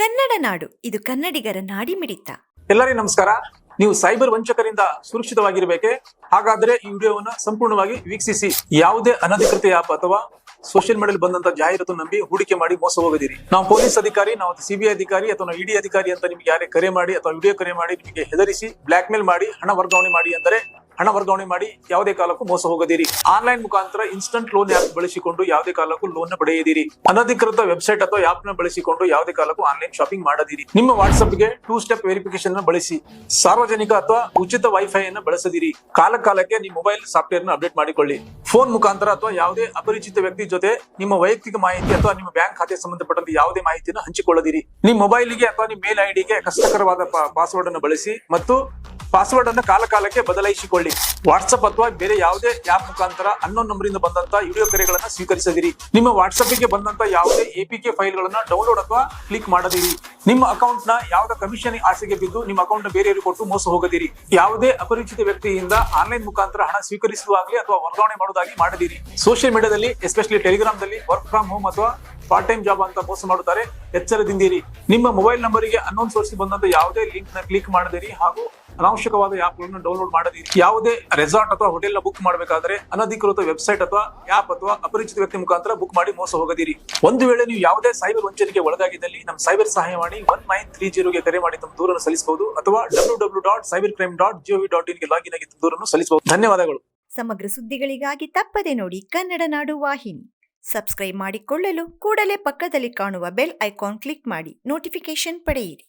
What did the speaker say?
ಕನ್ನಡ ನಾಡು, ಇದು ಕನ್ನಡಿಗರ ನಾಡಿ ಮಿಡಿತ ಎಲ್ಲರಿಗೂ ನಮಸ್ಕಾರ. ನೀವು ಸೈಬರ್ ವಂಚಕರಿಂದ ಸುರಕ್ಷಿತವಾಗಿರಬೇಕೆ? ಹಾಗಾದ್ರೆ ಈ ವಿಡಿಯೋವನ್ನ ಸಂಪೂರ್ಣವಾಗಿ ವೀಕ್ಷಿಸಿ. ಯಾವುದೇ ಅನಧಿಕೃತ ಆಪ್ ಅಥವಾ ಸೋಷಿಯಲ್ ಮೀಡಿಯಲ್ಲಿ ಬಂದಂತ ಜಾಹೀರಾತು ನಂಬಿ ಹೂಡಿಕೆ ಮಾಡಿ ಮೋಸ ಹೋಗದಿರಿ. ನಾವು ಪೊಲೀಸ್ ಅಧಿಕಾರಿ, ನಾವು ಸಿಬಿಐ ಅಧಿಕಾರಿ ಅಥವಾ ಇಡಿ ಅಧಿಕಾರಿ ಅಂತ ನಿಮ್ಗೆ ಯಾರೇ ಕರೆ ಮಾಡಿ ಅಥವಾ ವಿಡಿಯೋ ಕರೆ ಮಾಡಿ ನಿಮಗೆ ಹೆದರಿಸಿ ಬ್ಲಾಕ್ ಮೇಲ್ ಮಾಡಿ, ಹಣ ವರ್ಗಾವಣೆ ಮಾಡಿ ಅಂದರೆ ಹಣ ವರ್ಗಾವಣೆ ಮಾಡಿ ಯಾವುದೇ ಕಾಲಕ್ಕೂ ಮೋಸ ಹೋಗದಿರಿ. ಆನ್ಲೈನ್ ಮುಖಾಂತರ ಇನ್ಸ್ಟಂಟ್ ಲೋನ್ ಆಪ್ ಬಳಸಿಕೊಂಡು ಯಾವುದೇ ಕಾಲಕ್ಕೂ ಲೋನ್ನ ಪಡೆಯದಿರಿ. ಅನಧಿಕೃತ ವೆಬ್ಸೈಟ್ ಅಥವಾ ಆಪ್ನ ಬಳಸಿಕೊಂಡು ಯಾವುದೇ ಕಾಲಕ್ಕೂ ಆನ್ಲೈನ್ ಶಾಪಿಂಗ್ ಮಾಡದಿರಿ. ನಿಮ್ಮ ವಾಟ್ಸ್ಆಪ್ಗೆ ಟೂ ಸ್ಟೆಪ್ ವೆರಿಫಿಕೇಶನ್ನ ಬಳಸಿ. ಸಾರ್ವಜನಿಕ ಅಥವಾ ಉಚಿತ ವೈಫೈ ಅನ್ನು ಬಳಸದಿರಿ. ಕಾಲ ಕಾಲಕ್ಕೆ ನಿಮ್ಮ ಮೊಬೈಲ್ ಸಾಫ್ಟ್ವೇರ್ನ ಅಪ್ಡೇಟ್ ಮಾಡಿಕೊಳ್ಳಿ. ಫೋನ್ ಮುಖಾಂತರ ಅಥವಾ ಯಾವುದೇ ಅಪರಿಚಿತ ವ್ಯಕ್ತಿ ಜೊತೆ ನಿಮ್ಮ ವೈಯಕ್ತಿಕ ಮಾಹಿತಿ ಅಥವಾ ನಿಮ್ಮ ಬ್ಯಾಂಕ್ ಖಾತೆ ಸಂಬಂಧಪಟ್ಟಂತೆ ಯಾವುದೇ ಮಾಹಿತಿಯನ್ನು ಹಂಚಿಕೊಳ್ಳದಿರಿ. ನಿಮ್ಮ ಮೊಬೈಲ್ಗೆ ಅಥವಾ ನಿಮ್ಮ ಮೇಲ್ ಐಡಿಗೆ ಕಷ್ಟಕರವಾದ ಪಾಸ್ವರ್ಡ್ ಅನ್ನು ಬಳಸಿ ಮತ್ತು ಪಾಸ್ವರ್ಡ್ ಅನ್ನು ಕಾಲ ಕಾಲಕ್ಕೆ ಬದಲಾಯಿಸಿಕೊಳ್ಳಿ. ವಾಟ್ಸ್ಆಪ್ ಅಥವಾ ಬೇರೆ ಯಾವುದೇ ಆಪ್ ಮುಖಾಂತರ ಅನ್ನೋನ್ ನಂಬರಿಂದ ಬಂದಂತ ವಿಡಿಯೋ ಕರೆಗಳನ್ನು ಸ್ವೀಕರಿಸದಿರಿ. ನಿಮ್ಮ ವಾಟ್ಸ್ಆಪ್ಗೆ ಬಂದಂತ ಯಾವುದೇ ಎಪಿಕೆ ಫೈಲ್ ಗಳನ್ನ ಡೌನ್ಲೋಡ್ ಅಥವಾ ಕ್ಲಿಕ್ ಮಾಡದಿರಿ. ನಿಮ್ಮ ಅಕೌಂಟ್ನ ಯಾವುದೇ ಕಮಿಷನ್ ಆಸೆಗೆ ಬಿದ್ದು ನಿಮ್ಮ ಅಕೌಂಟ್ನ ಬೇರೆಯವರಿಗೆ ಕೊಟ್ಟು ಮೋಸ ಹೋಗದಿರಿ. ಯಾವುದೇ ಅಪರಿಚಿತ ವ್ಯಕ್ತಿಯಿಂದ ಆನ್ಲೈನ್ ಮುಖಾಂತರ ಹಣ ಸ್ವೀಕರಿಸುವಾಗಲಿ ಅಥವಾ ವರ್ಗಾವಣೆ ಮಾಡುವುದಾಗಿ ಮಾಡದಿರಿ. ಸೋಷಿಯಲ್ ಮೀಡಿಯಾದಲ್ಲಿ ಎಸ್ಪೆಷಲಿ ಟೆಲಿಗ್ರಾಮ್ ದಲ್ಲಿ ವರ್ಕ್ ಫ್ರಮ್ ಹೋಮ್ ಅಥವಾ ಪಾರ್ಟ್ ಟೈಮ್ ಜಾಬ್ ಅಂತ ಮೋಸ ಮಾಡುತ್ತಾರೆ ಎಚ್ಚರದಿಂದಿರಿ. ನಿಮ್ಮ ಮೊಬೈಲ್ ನಂಬರಿಗೆ ಅನ್ನೋನ್ ಸೋರ್ಸ್ ಬಂದಂತ ಯಾವುದೇ ಲಿಂಕ್ನ ಕ್ಲಿಕ್ ಮಾಡದಿರಿ ಹಾಗೂ ಅನಾವಶ್ಯಕವಾದ ಆಪ್ಗಳನ್ನು ಡೌನ್ಲೋಡ್ ಮಾಡದಿರಿ ಯಾವುದೇ ರೆಸಾರ್ಟ್ ಅಥವಾ ಹೋಟೆಲ್ನ ಬುಕ್ ಮಾಡಬೇಕಾದ್ರೆ ಅನಧಿಕೃತ ವೆಬ್ಸೈಟ್ ಅಥವಾ ಆ್ಯಪ್ ಅಥವಾ ಅಪರಿಚಿತ ವ್ಯಕ್ತಿ ಮುಖಾಂತರ ಬುಕ್ ಮಾಡಿ ಮೋಸ ಹೋಗದಿರಿ. ಒಂದು ವೇಳೆ ನೀವು ಯಾವುದೇ ಸೈಬರ್ ವಂಚನೆಗೆ ಒಳಗಾಗಿದ್ದಲ್ಲಿ ನಮ್ಮ ಸೈಬರ್ ಸಹಾಯವಾಣಿ ಒನ್ ನೈನ್ ತ್ರೀ ಜೀರೋಗೆ ಕರೆ ಮಾಡಿ ತಮ್ಮ ದೂರನ್ನು ಸಲ್ಲಿಸಬಹುದು ಅಥವಾ W W dot cyber crime dot GOV dot ಇನ್ಗೆ login ಆಗಿ ದೂರನ್ನು ಸಲ್ಲಿಸಬಹುದು. ಧನ್ಯವಾದಗಳು. ಸಮಗ್ರ ಸುದ್ದಿಗಳಿಗಾಗಿ ತಪ್ಪದೆ ನೋಡಿ ಕನ್ನಡ ನಾಡು ವಾಹಿನಿ. ಸಬ್ಸ್ಕ್ರೈಬ್ ಮಾಡಿಕೊಳ್ಳಲು ಕೂಡಲೇ ಪಕ್ಕದಲ್ಲಿ ಕಾಣುವ ಬೆಲ್ ಐಕಾನ್ ಕ್ಲಿಕ್ ಮಾಡಿ. ನೋಟಿಫಿಕೇಶನ್ ಪಡೆಯಿರಿ.